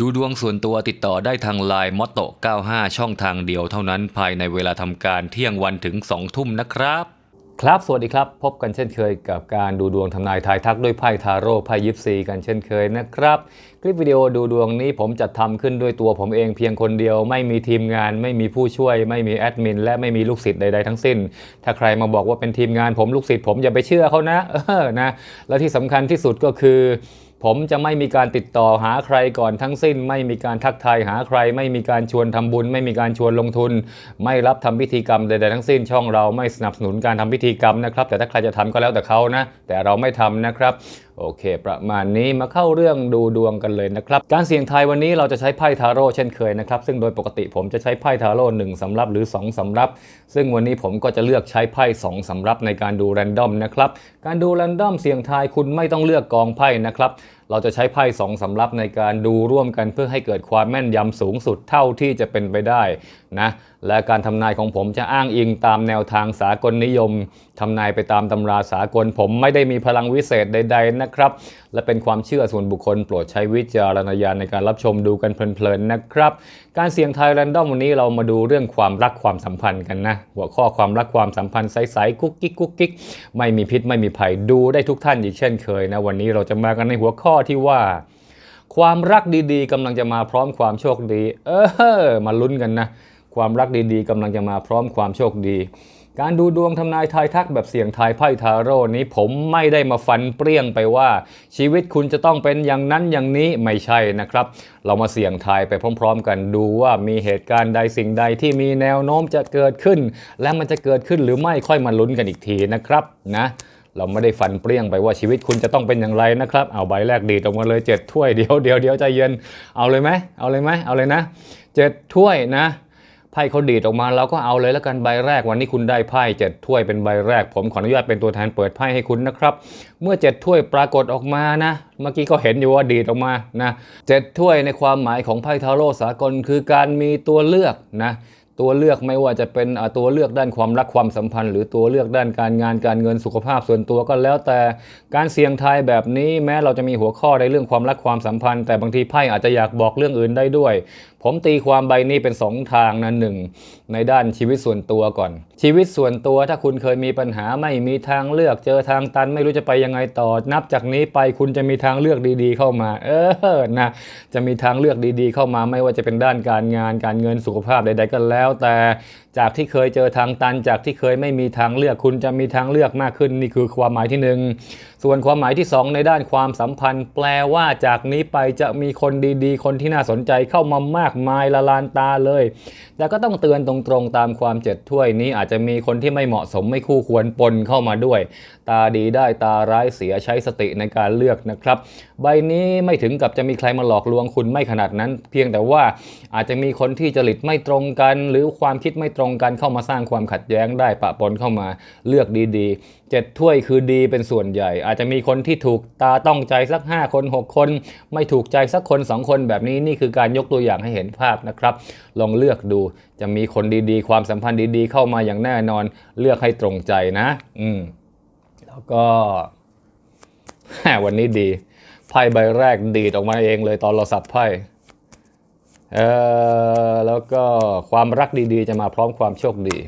ดูดวงส่วนตัวติดต่อได้ทางไลน์มอตโต95 ช่องทางเดียวเท่านั้นภายในเวลาทำการเที่ยงวันถึง 2 ทุ่มนะครับ ครับ สวัสดีครับ พบกันเช่นเคยกับการดูดวงทำนายทายทักด้วยไพ่ทาโร่ไพ่ยิปซีกันเช่นเคยนะครับ คลิปวิดีโอดูดวงนี้ผมจัดทำขึ้นด้วยตัวผมเองเพียงคนเดียว ไม่มีทีมงาน ไม่มีผู้ช่วย ไม่มีแอดมิน และไม่มีลูกศิษย์ใดๆทั้งสิ้น ถ้าใครมาบอกว่าเป็นทีมงานผมลูกศิษย์ผมอย่าไปเชื่อเขานะเออนะและที่สำคัญที่สุดก็คือ ผมจะไม่มีการติดต่อหาใครก่อนทั้งสิ้น ไม่มีการทักทายหาใคร ไม่มีการชวนทำบุญ ไม่มีการชวนลงทุน ไม่รับทำพิธีกรรมใดๆทั้งสิ้นช่องเราไม่สนับสนุนการทำพิธีกรรมนะครับ แต่ถ้าใครจะทำก็แล้วแต่เขานะ แต่เราไม่ทำนะครับ โอเค ประมาณนี้มาเข้าเรื่องดูดวงกันเลยนะครับ การเสี่ยงทายวันนี้เราจะใช้ไพ่ทาโร่เช่นเคยนะครับ ซึ่งโดยปกติผมจะใช้ไพ่ทาโร่หนึ่งสำรับหรือ 2สำรับ ซึ่งวันนี้ผมก็จะเลือกใช้ไพ่สองสำรับในการดูแรนดอมนะครับการดูแรนดอมเสี่ยงทายคุณไม่ต้องเลือกกองไพ่นะครับ เราจะใช้ไพ่สองสำรับในการดูร่วมกันเพื่อให้เกิดความแม่นยำสูงสุดเท่าที่จะเป็นไปได้ นะและการทำนายของผมจะอ้างอิงตามแนวทางสากลนิยมทำนายไปตามตำราสากล ผมไม่ได้มีพลังวิเศษใด ๆนะครับ และเป็นความเชื่อส่วนบุคคลโปรดใช้วิจารณญาณในการรับชมดูกันเพลินๆนะครับ การเสี่ยงทายแรนดอมวันนี้เรามาดูเรื่องความรักความสัมพันธ์กันนะ หัวข้อความรักความสัมพันธ์ใสๆกุ๊กกิ๊กกุ๊กกิ๊กไม่มีพิษไม่มีภัยดูได้ทุกท่านอีกเช่นเคยนะวันนี้เราจะมากันในหัวข้อที่ว่าความรักดีๆกำลังจะมาพร้อมความโชคดี เออมาลุ้นกันนะ ความรักดีๆกำลังจะมาพร้อมความโชคดี การดูดวงทำนายทายทักแบบเสี่ยงทายไพ่ทาโร่นี้ผมไม่ได้มาฟันเปรี้ยงไปว่า ชีวิตคุณจะต้องเป็นอย่างนั้นอย่างนี้ไม่ใช่นะครับ เรามาเสี่ยงทายไปพร้อม ๆ กันดูว่ามีเหตุการณ์ใดสิ่งใดที่มีแนวโน้มจะเกิดขึ้น และมันจะเกิดขึ้นหรือไม่ค่อยมาลุ้นกันอีกทีนะครับนะเราไม่ได้ฟันเปรี้ยงไปว่าชีวิตคุณจะต้องเป็นอย่างไรนะครับ เอาใบแรกดีดออกมาเลยเจ็ดถ้วยเดี๋ยวเดี๋ยวเดี๋ยวใจเย็น เอาเลยไหมเอาเลยไหมเอาเลยนะเจ็ดถ้วยนะ ไพ่เขาดีดออกมาเราก็เอาเลยแล้วกันใบแรกวันนี้คุณได้ไพ่เจ็ดถ้วยเป็นใบแรก ผมขออนุญาตเป็นตัวแทนเปิดไพ่ให้คุณนะครับ เมื่อเจ็ดถ้วยปรากฏออกมานะ เมื่อกี้ก็เห็นอยู่ว่าดีดออกมานะเจ็ดถ้วยในความหมายของไพ่ทาโร่สากลคือการมีตัวเลือกนะตัวเลือกไม่ว่าจะเป็นตัวเลือกด้านความรักความสัมพันธ์ หรือตัวเลือกด้านการงานการเงินสุขภาพส่วนตัวก็แล้วแต่การเสี่ยงทายแบบนี้แม้เราจะมีหัวข้อในเรื่องความรักความสัมพันธ์ แต่บางทีไพ่อาจจะอยากบอกเรื่องอื่นได้ด้วย ผมตีความใบนี้เป็นสองทางนะหนึ่งในด้านชีวิตส่วนตัวก่อน ชีวิตส่วนตัวถ้าคุณเคยมีปัญหาไม่มีทางเลือกเจอทางตัน ไม่รู้จะไปยังไงต่อ นับจากนี้ไปคุณจะมีทางเลือกดีๆ เข้ามา เออนะจะมีทางเลือกดีๆ เข้ามาไม่ว่าจะเป็นด้านการงานการเงินสุขภาพใด ๆ ก็แล้ว แต่จากที่เคยเจอทางตันจากที่เคยไม่มีทางเลือกคุณจะมีทางเลือกมากขึ้นนี่คือความหมายที่หนึ่ง ส่วนความหมายที่สองในด้านความสัมพันธ์ แปลว่าจากนี้ไปจะมีคนดีๆ คนที่น่าสนใจเข้ามามากมายละลานตาเลย แต่ก็ต้องเตือนตรงๆตามความเจ็ดถ้วยนี้อาจจะมีคนที่ไม่เหมาะสมไม่คู่ควรปนเข้ามาด้วย ตาดีได้ตาร้ายเสียใช้สติในการเลือกนะครับ ใบนี้ไม่ถึงกับจะมีใครมาหลอกลวงคุณไม่ขนาดนั้น เพียงแต่ว่าอาจจะมีคนที่จริตไม่ตรงกัน หรือความคิดไม่ตรงกันเข้ามาสร้างความขัดแย้งได้ปะปนเข้ามาเลือกดีๆเจ็ดถ้วยคือดีเป็นส่วนใหญ่ อาจจะมีคนที่ถูกตาต้องใจสัก 5 คน 6 คน ไม่ถูกใจสักคน 2 คนแบบนี้นี่คือการยกตัวอย่างให้เห็นภาพนะครับ ลองเลือกดูจะมีคนดีๆ ความสัมพันธ์ดีๆ เข้ามาอย่างแน่นอนเลือกให้ตรงใจนะ อืมแล้วก็วันนี้ดีไพ่ใบแรกดีดออกมาเองเลยตอนเราสับไพ่เออแล้วก็ความรักดีๆ จะมาพร้อมความโชคดี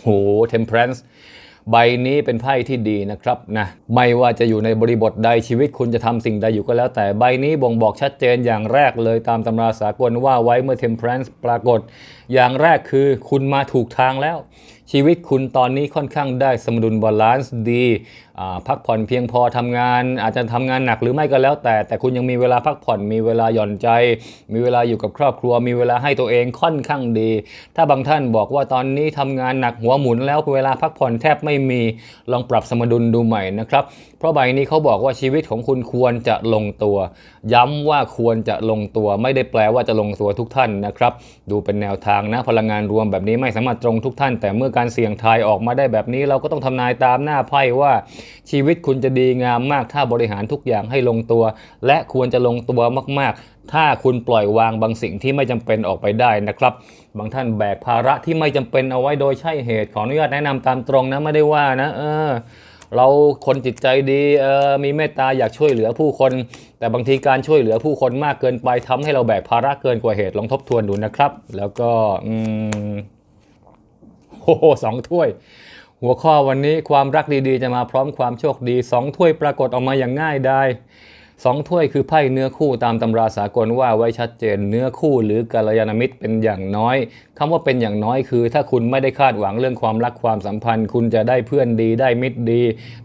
โห temperance ใบนี้เป็นไพ่ที่ดีนะครับนะไม่ว่าจะอยู่ในบริบทใดชีวิตคุณจะทำสิ่งใดอยู่ก็แล้ว แต่ใบนี้บ่งบอกชัดเจนอย่างแรกเลยตามตำราสากลว่าไว้เมื่อ temperance ปรากฏ อย่างแรกคือคุณมาถูกทางแล้ว ชีวิตคุณตอนนี้ค่อนข้างได้สมดุลบาลานซ์ดี พักผ่อนเพียงพอทำงาน อาจจะทำงานหนักหรือไม่ก็แล้วแต่ แต่คุณยังมีเวลาพักผ่อนมีเวลาหย่อนใจ มีเวลาอยู่กับครอบครัว มีเวลาให้ตัวเองค่อนข้างดี ถ้าบางท่านบอกว่าตอนนี้ทำงานหนักหัวหมุนแล้วเวลาพักผ่อนแทบไม่มีลองปรับสมดุลดูใหม่นะครับ เพราะใบนี้เขาบอกว่าชีวิตของคุณควรจะลงตัว ย้ำว่าควรจะลงตัวไม่ได้แปลว่าจะลงตัวทุกท่านนะครับ ดูเป็นแนวทางนะพลังงานรวมแบบนี้ไม่สามารถตรงทุกท่านแต่เมื่อการเสี่ยงทายออกมาได้แบบนี้ เราก็ต้องทำนายตามหน้าไพ่ว่า ชีวิตคุณจะดีงามมาก ถ้าบริหารทุกอย่างให้ลงตัว และควรจะลงตัวมาก ๆ ถ้าคุณปล่อยวางบางสิ่งที่ไม่จำเป็นออกไปได้นะครับ บางท่านแบกภาระที่ไม่จำเป็นเอาไว้โดยใช่เหตุขออนุญาตแนะนำตามตรงนะไม่ได้ว่านะเออเราคนจิตใจดีมีเมตตาอยากช่วยเหลือผู้คน แต่บางทีการช่วยเหลือผู้คนมากเกินไปทำให้เราแบกภาระเกินกว่าเหตุลองทบทวนดูนะครับ แล้วก็อืม โอ้โหสองถ้วย หัวข้อวันนี้ความรักดีๆ จะมาพร้อมความโชคดีสองถ้วยปรากฏออกมาอย่างง่ายได้สองถ้วยคือไพ่เนื้อคู่ตามตำราสากลว่าไว้ชัดเจนเนื้อคู่หรือกัลยาณมิตรเป็นอย่างน้อยคำว่าเป็นอย่างน้อยคือ ถ้าคุณไม่ได้คาดหวังเรื่องความรักความสัมพันธ์ คุณจะได้เพื่อนดีได้มิตรดี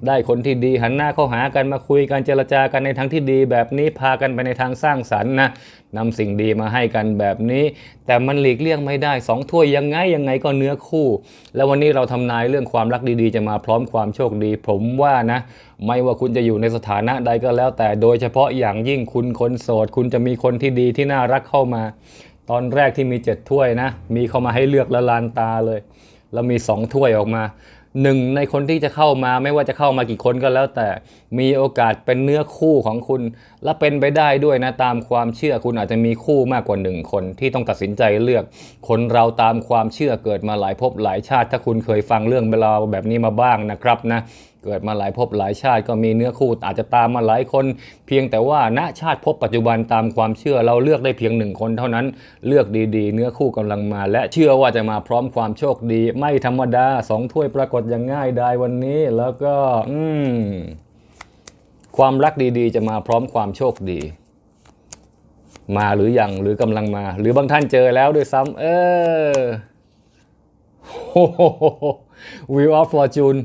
ได้คนที่ดีหันหน้าเข้าหากันมาคุยกันเจรจากันในทางที่ดี แบบนี้พากันไปในทางสร้างสรรค์นะ นำสิ่งดีมาให้กันแบบนี้ แต่มันหลีกเลี่ยงไม่ได้สองถ้วยยังไงยังไงก็เนื้อคู่ แล้ววันนี้เราทำนายเรื่องความรักดีๆ จะมาพร้อมความโชคดี ผมว่านะ ไม่ว่าคุณจะอยู่ในสถานะใดก็แล้ว แต่โดยเฉพาะอย่างยิ่งคุณคนโสด คุณจะมีคนที่ดีที่น่ารักเข้ามา ตอนแรกที่มีเจ็ดถ้วยนะ มีเข้ามาให้เลือกละลานตาเลย แล้วมีสองถ้วยออกมา หนึ่งในคนที่จะเข้ามาไม่ว่าจะเข้ามากี่คนก็แล้ว แต่มีโอกาสเป็นเนื้อคู่ของคุณ และเป็นไปได้ด้วยนะตามความเชื่อคุณอาจจะมีคู่มากกว่าหนึ่งคนที่ต้องตัดสินใจเลือก คนเราตามความเชื่อเกิดมาหลายภพหลายชาติ ถ้าคุณเคยฟังเรื่องเวลาแบบนี้มาบ้างนะครับนะ เกิดมาหลายภพหลายชาติก็มีเนื้อคู่อาจจะตามมาหลายคน เพียงแต่ว่าณชาติภพปัจจุบันตามความเชื่อเราเลือกได้เพียงหนึ่งคนเท่านั้น เลือกดีๆ เนื้อคู่กำลังมา และเชื่อว่าจะมาพร้อมความโชคดี ไม่ธรรมดาสองถ้วยปรากฏอย่างง่ายดายวันนี้ แล้วก็ อืมความรักดีๆ จะมาพร้อมความโชคดี มาหรือยังหรือกำลังมา หรือบางท่านเจอแล้วด้วยซ้ำเออโอ้โห Wheel of Fortune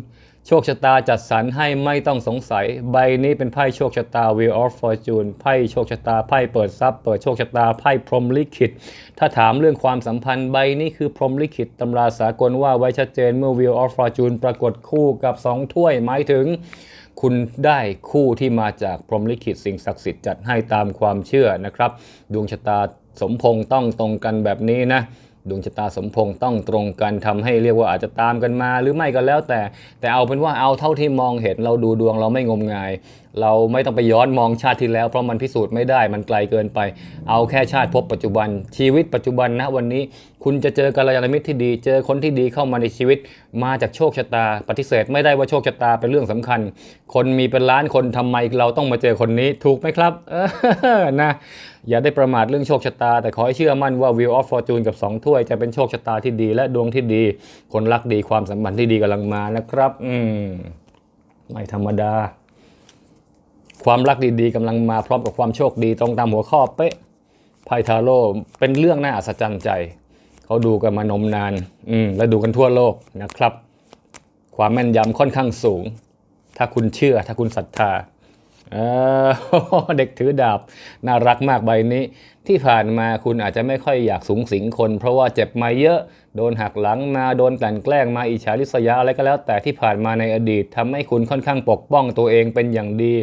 โชคชะตาจัดสรรให้ไม่ต้องสงสัย ใบนี้เป็นไพ่โชคชะตา Wheel of Fortune ไพ่โชคชะตาไพ่เปิดทรัพย์เปิดโชคชะตาไพ่พรหมลิขิต ถ้าถามเรื่องความสัมพันธ์ใบนี้คือพรหมลิขิตตำราสากลว่าไว้ชัดเจนเมื่อ Wheel of Fortune ปรากฏคู่กับ 2 ถ้วยหมายถึง คุณได้คู่ที่มาจากพรหมลิขิตสิ่งศักดิ์สิทธิ์จัดให้ตามความเชื่อนะครับ ดวงชะตาสมพงษ์ต้องตรงกันแบบนี้นะ ดวงชะตาสมพงษ์ต้องตรงกันทำให้เรียกว่าอาจจะตามกันมา หรือไม่ก็แล้วแต่ แต่เอาเป็นว่าเอาเท่าที่มองเห็นเราดูดวงเราไม่งมงาย เราไม่ต้องไปย้อนมองชาติที่แล้ว เพราะมันพิสูจน์ไม่ได้มันไกลเกินไป เอาแค่ชาติพบปัจจุบันชีวิตปัจจุบันนะวันนี้ คุณจะเจอกัลยาณมิตรที่ดี เจอคนที่ดีเข้ามาในชีวิต มาจากโชคชะตา ปฏิเสธไม่ได้ว่าโชคชะตาเป็นเรื่องสำคัญ คนมีเป็นล้านคนทำไมเราต้องมาเจอคนนี้ถูกไหมครับนะอย่าได้ประมาทเรื่องโชคชะตา แต่ขอให้เชื่อมั่นว่า Wheel of Fortune กับ 2 ถ้วยจะเป็นโชคชะตาที่ดี และดวงที่ดี คนรักดีความสัมพันธ์ที่ดีกำลังมานะครับ อืมไม่ธรรมดา ความรักดีๆกำลังมาพร้อมกับความโชคดีตรงตามหัวข้อเป๊ะไพ่ทาโร่เป็นเรื่องน่าอัศจรรย์ใจ เขาดูกันมานมนาน อืมและดูกันทั่วโลกนะครับ ความแม่นยำค่อนข้างสูง ถ้าคุณเชื่อ ถ้าคุณศรัทธาเเด็กถือดาบ น่ารักมากใบนี้ ที่ผ่านมาคุณอาจจะไม่ค่อยอยากสูงสิงคน เพราะว่าเจ็บมาเยอะ โดนหักหลังมาโดนกลั่นแกล้งมาอิจฉาริษยาอะไรก็แล้ว แต่ที่ผ่านมาในอดีตทำให้คุณค่อนข้างปกป้องตัวเองเป็นอย่างดี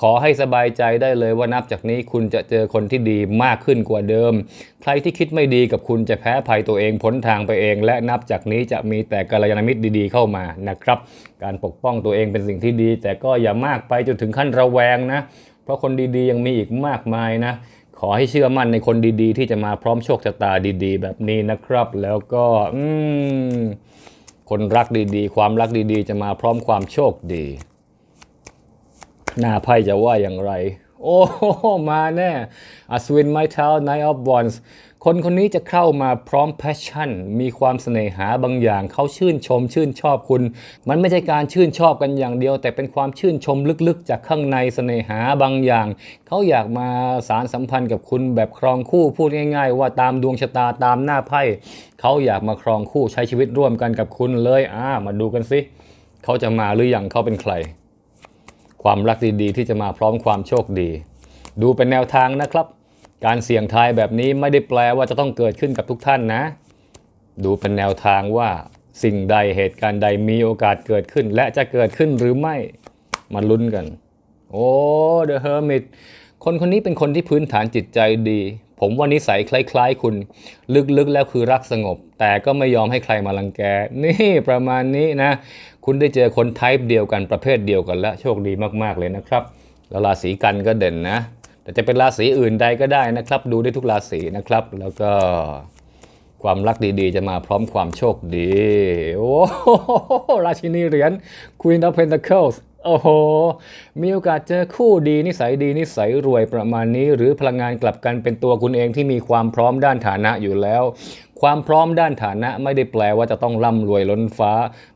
ขอให้สบายใจได้เลยว่านับจากนี้คุณจะเจอคนที่ดีมากขึ้นกว่าเดิม ใครที่คิดไม่ดีกับคุณจะแพ้ภัยตัวเองพ้นทางไปเอง และนับจากนี้จะมีแต่กัลยาณมิตรดีๆเข้ามานะครับ การปกป้องตัวเองเป็นสิ่งที่ดี แต่ก็อย่ามากไปจนถึงขั้นระแวงนะ เพราะคนดีๆยังมีอีกมากมายนะ ขอให้เชื่อมั่นในคนดีๆ ที่จะมาพร้อมโชคชะตาดีๆ แบบนี้นะครับ แล้วก็อืมคนรักดีๆ ความรักดีๆ จะมาพร้อมความโชคดี หน้าไพ่จะว่าอย่างไร โอ้มาแน่อัศวินไม้เท้า Knight of Wands คนคนนี้จะเข้ามาพร้อม passion มีความเสน่หาบางอย่าง เขาชื่นชม ชื่นชอบคุณ มันไม่ใช่การชื่นชอบกันอย่างเดียว แต่เป็นความชื่นชมลึกๆ จากข้างในเสน่หาบางอย่าง เขาอยากมาสารสัมพันธ์กับคุณแบบครองคู่พูดง่าย ๆ ว่าตามดวงชะตาตามหน้าไพ่เขาอยากมาครองคู่ใช้ชีวิตร่วมกันกับคุณเลยอ่ามาดูกันสิเขาจะมาหรือยังเขาเป็นใคร ความรักดีๆที่จะมาพร้อมความโชคดี ดูเป็นแนวทางนะครับ การเสี่ยงทายแบบนี้ไม่ได้แปลว่าจะต้องเกิดขึ้นกับทุกท่านนะ ดูเป็นแนวทางว่าสิ่งใดเหตุการณ์ใดมีโอกาสเกิดขึ้น และจะเกิดขึ้นหรือไม่มาลุ้นกัน โอ้ The Hermit คนคนนี้เป็นคนที่พื้นฐานจิตใจดี ผมว่านิสัยคล้าย ๆ คุณ ลึกๆแล้วคือรักสงบ แต่ก็ไม่ยอมให้ใครมาลังแก นี่ประมาณนี้นะ คุณได้เจอคนไทป์เดียวกันประเภทเดียวกันและโชคดีมากๆเลยนะครับแล้วราศีกันก็เด่นนะ แต่จะเป็นราศีอื่นใดก็ได้นะครับ ดูได้ทุกราศีนะครับ แล้วก็ความรักดีๆ จะมาพร้อมความโชคดี โอ้ราชินีเหรียญ Queen of Pentacles โอ้โห มีโอกาสเจอคู่ดีนิสัยดีนิสัยรวยประมาณนี้ หรือพลังงานกลับกันเป็นตัวคุณเองที่มีความพร้อมด้านฐานะอยู่แล้ว ความพร้อมด้านฐานะไม่ได้แปลว่าจะต้องร่ำรวยล้นฟ้า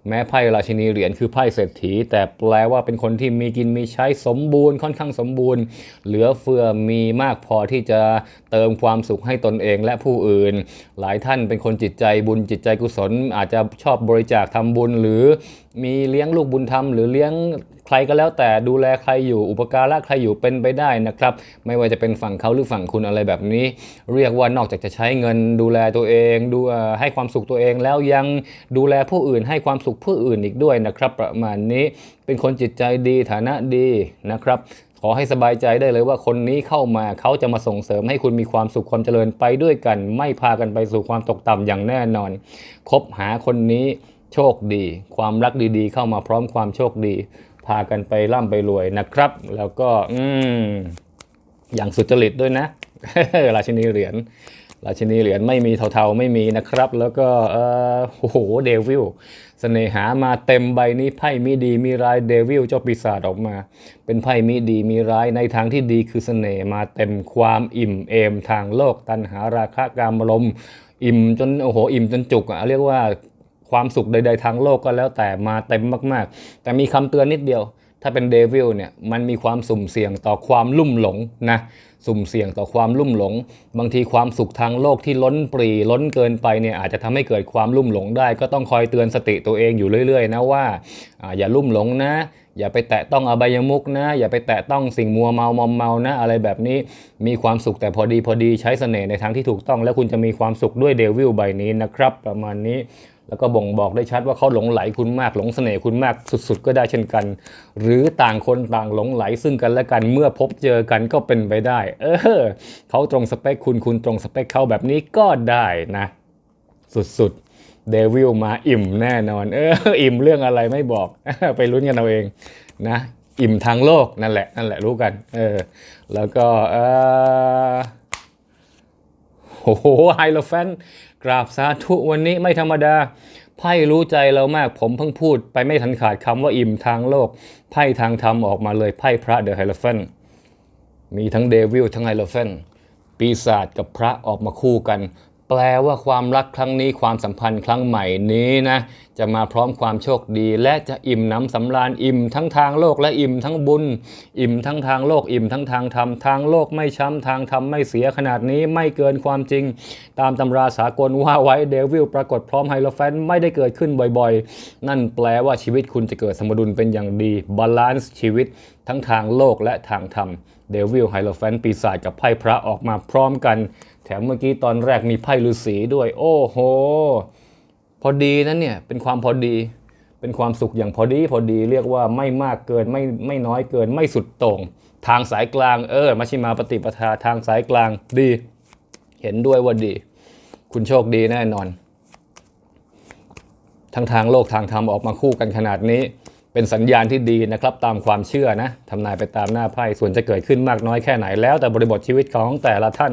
แม้ไพ่ราชินีเหรียญคือไพ่เศรษฐี แต่แปลว่าเป็นคนที่มีกินมีใช้สมบูรณ์ค่อนข้างสมบูรณ์ เหลือเฟือมีมากพอที่จะเติมความสุขให้ตนเองและผู้อื่น หลายท่านเป็นคนจิตใจบุญจิตใจกุศล อาจจะชอบบริจาคทำบุญหรือมีเลี้ยงลูกบุญธรรมหรือเลี้ยง ใครก็แล้วแต่ดูแลใครอยู่อุปการะใครอยู่เป็นไปได้นะครับ ไม่ว่าจะเป็นฝั่งเขาหรือฝั่งคุณอะไรแบบนี้ เรียกว่านอกจากจะใช้เงินดูแลตัวเองดูให้ความสุขตัวเองแล้วยังดูแลผู้อื่นให้ความสุขผู้อื่นอีกด้วยนะครับ ประมาณนี้เป็นคนจิตใจดีฐานะดีนะครับขอให้สบายใจได้เลยว่าคนนี้เข้ามาเขาจะมาส่งเสริมให้คุณมีความสุขความเจริญไปด้วยกัน ไม่พากันไปสู่ความตกต่ำอย่างแน่นอน คบหาคนนี้โชคดี ความรักดีๆ เข้ามาพร้อมความโชคดี พากันไปร่ำไปรวยนะครับ แล้วก็อืมอย่างสุจริตด้วยนะ ราชินีเหรียญราชินีเหรียญไม่มีเทาๆไม่มีนะครับ แล้วก็เออโอ้โหเดวิลเสน่หามาเต็มใบนี้ไพ่มีดีมีร้ายเดวิลเจ้าปีศาจออกมา เป็นไพ่มีดีมีร้ายในทางที่ดีคือเสน่ห์มาเต็มความอิ่มเอมทางโลกตันหาราคะกามลมณ์อิ่มจนโอ้โหอิ่มจนจุกอะเรียกว่า ความสุขใดๆทางโลกก็แล้วแต่มาเต็มมากๆ แต่มีคำเตือนนิดเดียว ถ้าเป็นเดวิลเนี่ยมันมีความสุ่มเสี่ยงต่อความลุ่มหลงนะสุ่มเสี่ยงต่อความลุ่มหลง บางทีความสุขทางโลกที่ล้นปรีล้นเกินไปเนี่ยอาจจะทำให้เกิดความลุ่มหลงได้ ก็ต้องคอยเตือนสติตัวเองอยู่เรื่อยๆนะว่าอาอย่าลุ่มหลงนะ อย่าไปแตะต้องอบายมุกนะ อย่าไปแตะต้องสิ่งมัวเมามอมเมานะ อะไรแบบนี้มีความสุขแต่พอดีพอดีใช้เสน่ห์ในทางที่ถูกต้อง แล้วคุณจะมีความสุขด้วยเดวิลใบนี้นะครับ ประมาณนี้ แล้วก็บ่งบอกได้ชัดว่าเขาหลงไหลคุณมากหลงเสน่ห์คุณมากสุด ๆ ก็ได้เช่นกัน หรือต่างคนต่างหลงไหลซึ่งกันและกันเมื่อพบเจอกันก็เป็นไปได้ เออเขาตรงสเปคคุณคุณตรงสเปคเขาแบบนี้ก็ได้นะ สุดๆเดวิลมาอิ่มแน่นอน เออ อิ่มเรื่องอะไรไม่บอกไปลุ้นกันเอาเองนะ อิ่มทางโลกนั่นแหละนั่นแหละรู้กัน เออ แล้วก็เออโอ้โหไฮโลแฟน ราบสาธุวันนี้ไม่ธรรมดา ไพ่รู้ใจเรามากผมเพิ่งพูดไปไม่ทันขาดคำว่าอิ่มทางโลก ไพ่ทางธรรมออกมาเลยไพ่พระเดอะไฮโลเฟนมีทั้งเดวิลทั้งไฮโลเฟนปีศาจกับพระออกมาคู่กัน แปลว่าความรักครั้งนี้ความสัมพันธ์ครั้งใหม่นี้นะจะมาพร้อมความโชคดี และจะอิ่มน้ำสำราญอิ่มทั้งทางโลกและอิ่มทั้งบุญ อิ่มทั้งทางโลกอิ่มทั้งทางธรรมทางโลกไม่ช้ำทางธรรมไม่เสียขนาดนี้ไม่เกินความจริง ตามตำราสากลว่าไว้เดวิลปรากฏพร้อมไฮโลแฟนไม่ได้เกิดขึ้นบ่อยๆ นั่นแปลว่าชีวิตคุณจะเกิดสมดุลเป็นอย่างดีบาลานซ์ชีวิตทั้งทางโลกและทางธรรมเดวิลไฮโลแฟนปีศาจกับไพ่พระออกมาพร้อมกัน แถมเมื่อกี้ตอนแรกมีไพ่ฤาษีด้วย โอ้โห พอดีนั้นเนี่ยเป็นความพอดี เป็นความสุขอย่างพอดีพอดีเรียกว่าไม่มากเกินไม่ไม่น้อยเกินไม่สุดโต่งทางสายกลางเออมัชิมาปฏิปทาทางสายกลางดี เห็นด้วยว่าดี คุณโชคดีแน่นอน ทั้งทางโลกทางธรรมออกมาคู่กันขนาดนี้ เป็นสัญญาณที่ดีนะครับ ตามความเชื่อนะทำนายไปตามหน้าไพ่ส่วนจะเกิดขึ้นมากน้อยแค่ไหนแล้วแต่บริบทชีวิตของแต่ละท่าน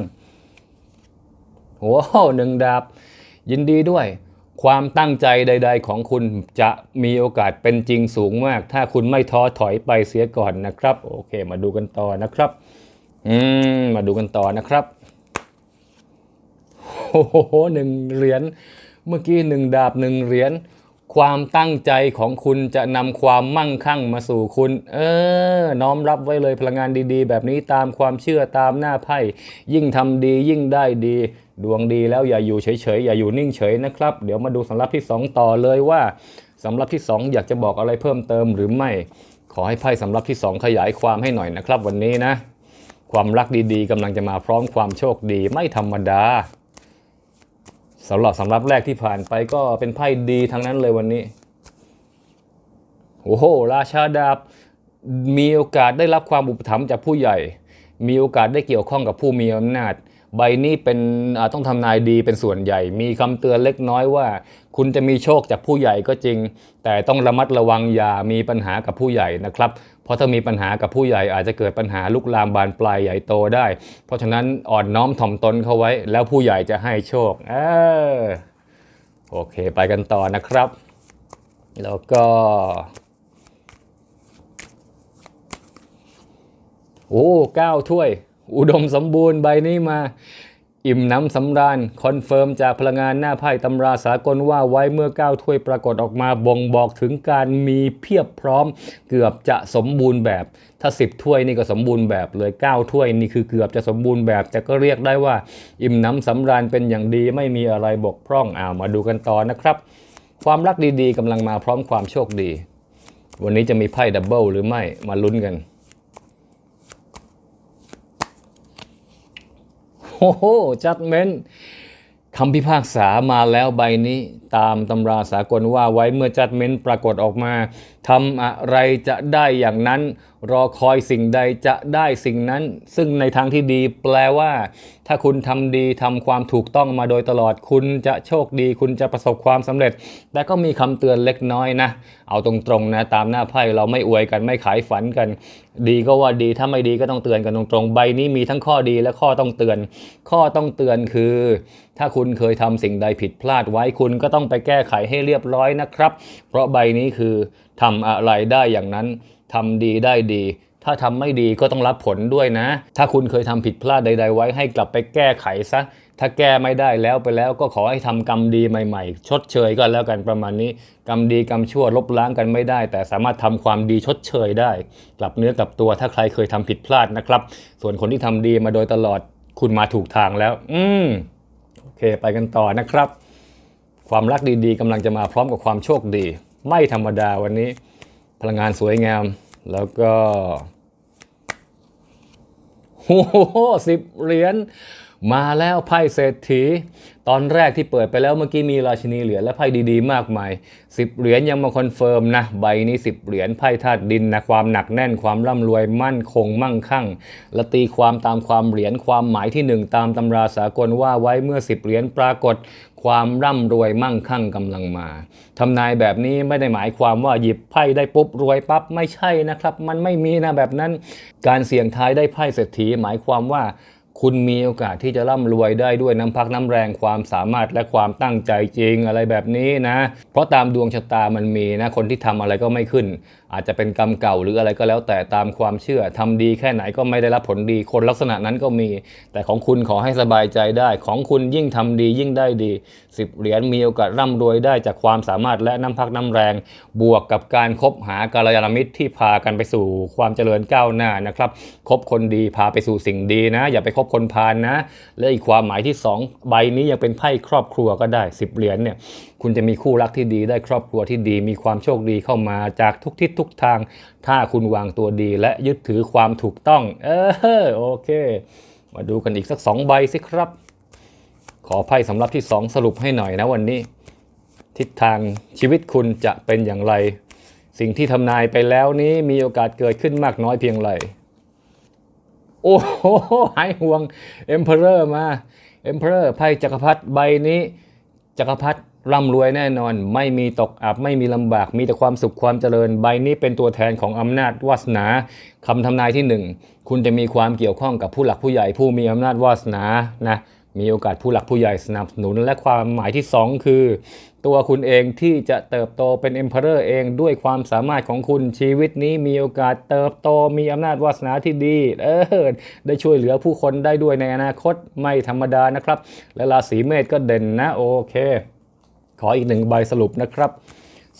โอ้าวหนึ่งดาบ ยินดีด้วย ความตั้งใจใด ๆ ของคุณจะมีโอกาสเป็นจริงสูงมาก ถ้าคุณไม่ท้อถอยไปเสียก่อนนะครับ โอเค มาดูกันต่อนะครับ อืม มาดูกันต่อนะครับโอ้โหหนึ่งเหรียญเมื่อกี้หนึ่งดาบหนึ่งเหรียญ ความตั้งใจของคุณจะนำความมั่งคั่งมาสู่คุณ เออ น้อมรับไว้เลยพลังงานดีๆ แบบนี้ตามความเชื่อตามหน้าไพ่ ยิ่งทำดียิ่งได้ดี ดวงดีแล้วอย่าอยู่เฉยๆ อย่าอยู่นิ่งเฉยนะครับ เดี๋ยวมาดูสำรับที่ 2 ต่อเลยว่าสำรับที่ 2 อยากจะบอกอะไรเพิ่มเติมหรือไม่ ขอให้ไพ่สำรับที่ 2 ขยายความให้หน่อยนะครับ วันนี้นะ ความรักดีๆกำลังจะมาพร้อมความโชคดีไม่ธรรมดา สำหรับสำรับแรกที่ผ่านไปก็เป็นไพ่ดีทั้งนั้นเลยวันนี้ โอ้โห ราชาดาบ มีโอกาสได้รับความอุปถัมภ์จากผู้ใหญ่ มีโอกาสได้เกี่ยวข้องกับผู้มีอำนาจ ใบนี้เป็นต้องทำนายดีเป็นส่วนใหญ่ มีคำเตือนเล็กน้อยว่า คุณจะมีโชคจากผู้ใหญ่ก็จริง แต่ต้องระมัดระวังอย่ามีปัญหากับผู้ใหญ่นะครับ เพราะถ้ามีปัญหากับผู้ใหญ่อาจจะเกิดปัญหาลุกลามบานปลายใหญ่โตได้ เพราะฉะนั้นอ่อนน้อมถ่อมตนเข้าไว้ แล้วผู้ใหญ่จะให้โชคเออโอเค ไปกันต่อนะครับ แล้วก็โอ้เก้าถ้วย อุดมสมบูรณ์ใบนี้มา อิ่มน้ำสำราญคอนเฟิร์มจากพลังงานหน้าไพ่ตำราสากลว่าไว้เมื่อ9ถ้วยปรากฏออกมาบ่งบอกถึงการมีเพียบพร้อม เกือบจะสมบูรณ์แบบ ถ้า 10 ถ้วยนี่ก็สมบูรณ์แบบเลย 9 ถ้วยนี่คือเกือบจะสมบูรณ์แบบ แต่ก็เรียกได้ว่า อิ่มน้ำสำราญเป็นอย่างดีไม่มีอะไรบกพร่องอ่ามาดูกันต่อนะครับ ความรักดีๆกำลังมาพร้อมความโชคดี วันนี้จะมีไพ่ดับเบิลหรือไม่มาลุ้นกัน โอ้โหจัดเม้นคำพิพากษามาแล้วใบนี้ ตามตำราสากลว่าไว้เมื่อจัดเม้นปรากฏออกมาทำอะไรจะได้อย่างนั้น รอคอยสิ่งใดจะได้สิ่งนั้น ซึ่งในทางที่ดีแปลว่า ถ้าคุณทำดีทำความถูกต้องมาโดยตลอด คุณจะโชคดี คุณจะประสบความสำเร็จ แต่ก็มีคำเตือนเล็กน้อยนะ เอาตรงๆนะ ตามหน้าไพ่เราไม่อวยกันไม่ขายฝันกัน ดีก็ว่าดีถ้าไม่ดีก็ต้องเตือนกันตรงๆ ใบนี้มีทั้งข้อดีและข้อต้องเตือน ข้อต้องเตือนคือ ถ้าคุณเคยทำสิ่งใดผิดพลาดไว้คุณก็ต้ององไปแก้ไขให้เรียบร้อยนะครับ เพราะใบนี้คือทำอะไรได้อย่างนั้นทำดีได้ดี ถ้าทำไม่ดีก็ต้องรับผลด้วยนะ ถ้าคุณเคยทำผิดพลาดใด ๆ ไว้ให้กลับไปแก้ไขซะ ถ้าแก้ไม่ได้แล้วไปแล้วก็ขอให้ทำกรรมดีใหม่ ๆ ชดเชยก็แล้วกันประมาณนี้ กรรมดีกรรมชั่วลบล้างกันไม่ได้ แต่สามารถทำความดีชดเชยได้ กลับเนื้อกลับตัวถ้าใครเคยทำผิดพลาดนะครับ ส่วนคนที่ทำดีมาโดยตลอดคุณมาถูกทางแล้ว อืมโอเค ไปกันต่อนะครับ ความรักดีๆกำลังจะมาพร้อมกับความโชคดี ไม่ธรรมดาวันนี้ พลังงานสวยงาม แล้วก็โอ้โหสิบเหรียญมาแล้วไพ่เศรษฐี ตอนแรกที่เปิดไปแล้วเมื่อกี้มีราชินีเหรียญและไพ่ดีๆ มากมาย10เหรียญยังมาคอนเฟิร์มนะ ใบนี้10เหรียญไพ่ธาตุดินนะความหนักแน่นความร่ำรวยมั่นคงมั่งคั่ง และตีความตามความเหรียญความหมายที่ 1 ตามตำราสากลว่าไว้เมื่อ10เหรียญปรากฏ ความร่ำรวยมั่งคั่งกำลังมาทำนายแบบนี้ไม่ได้หมายความว่าหยิบไพ่ได้ปุ๊บรวยปั๊บไม่ใช่นะครับ มันไม่มีนะแบบนั้น การเสี่ยงทายได้ไพ่เศรษฐีหมายความว่าคุณมีโอกาสที่จะร่ำรวยได้ด้วยน้ำพักน้ำแรงความสามารถและความตั้งใจจริงอะไรแบบนี้นะ เพราะตามดวงชะตามันมีนะ คนที่ทำอะไรก็ไม่ขึ้น อาจจะเป็นกรรมเก่าหรืออะไรก็แล้วแต่ตามความเชื่อทำดีแค่ไหนก็ไม่ได้รับผลดี คนลักษณะนั้นก็มี แต่ของคุณขอให้สบายใจได้ ของคุณยิ่งทำดียิ่งได้ดีสิบเหรียญมีโอกาสร่ำรวยได้จากความสามารถและน้ำพักน้ำแรง บวกกับการคบหากัลยาณมิตรที่พากันไปสู่ความเจริญก้าวหน้านะครับคบคนดีพาไปสู่สิ่งดีนะ อย่าไปคบคนพาลนะและอีกความหมายที่สองใบนี้ยังเป็นไพ่ครอบครัวก็ได้สิบเหรียญเนี่ยคุณจะมีคู่รักที่ดีได้ครอบครัวที่ดี มีความโชคดีเข้ามาจากทุกทิศทุกทาง ถ้าคุณวางตัวดีและยึดถือความถูกต้อง เออโอเค มาดูกันอีกสักสองใบสิครับ ขอไพ่สำหรับที่สองสรุปให้หน่อยนะวันนี้ ทิศทางชีวิตคุณจะเป็นอย่างไร สิ่งที่ทำนายไปแล้วนี้มีโอกาสเกิดขึ้นมากน้อยเพียงไรโอ้โหหายห่วง Emperor มา Emperor ไพ่จักรพรรดิใบนี้จักรพรรดิ ร่ำรวยแน่นอน ไม่มีตกอับ ไม่มีลำบาก มีแต่ความสุขความเจริญ ใบนี้เป็นตัวแทนของอำนาจวาสนาคำทำนายที่หนึ่งคุณจะมีความเกี่ยวข้องกับผู้หลักผู้ใหญ่ผู้มีอำนาจวาสนานะมีโอกาสผู้หลักผู้ใหญ่สนับสนุน และความหมายที่สองคือ ตัวคุณเองที่จะเติบโตเป็น Emperor เองด้วยความสามารถของคุณชีวิตนี้มีโอกาสเติบโตมีอำนาจวาสนาที่ดีเออได้ช่วยเหลือผู้คนได้ด้วยในอนาคตไม่ธรรมดานะครับ และราศีเมษก็เด่นนะโอเค ขออีกหนึ่งใบสรุปนะครับ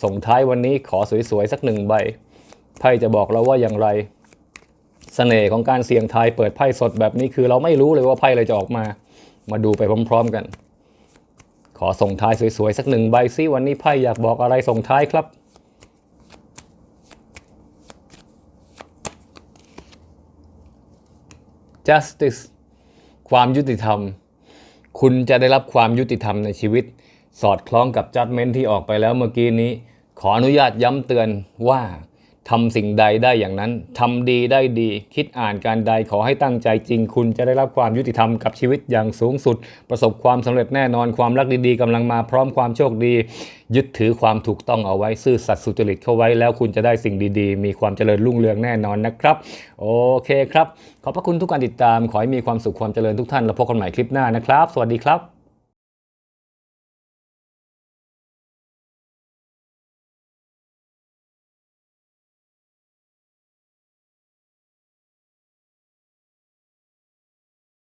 ส่งท้ายวันนี้ขอสวยๆสักหนึ่งใบไพ่จะบอกเราว่าอย่างไรเสน่ห์ของการเสี่ยงทายเปิดไพ่สดแบบนี้คือเราไม่รู้เลยว่าไพ่อะไรจะออกมา มาดูไปพร้อมๆกัน ขอส่งท้ายสวยๆ สักหนึ่งใบซิวันนี้ไพ่อยากบอกอะไรส่งท้ายครับ justice ความยุติธรรม คุณจะได้รับความยุติธรรมในชีวิต สอดคล้องกับ judgment ที่ออกไปแล้วเมื่อกี้นี้ ขออนุญาตย้ำเตือนว่าทำสิ่งใดได้อย่างนั้นทำดีได้ดี คิดอ่านการใดขอให้ตั้งใจจริง คุณจะได้รับความยุติธรรมกับชีวิตอย่างสูงสุด ประสบความสำเร็จแน่นอนความรักดีๆกำลังมาพร้อมความโชคดี ยึดถือความถูกต้องเอาไว้ซื่อสัตย์สุจริตเข้าไว้แล้วคุณจะได้สิ่งดีๆ มีความเจริญรุ่งเรืองแน่นอนนะครับ โอเคครับ ขอบพระคุณทุกการติดตาม ขอให้มีความสุขความเจริญทุกท่านแล้วพบกันใหม่คลิปหน้านะครับ สวัสดีครับ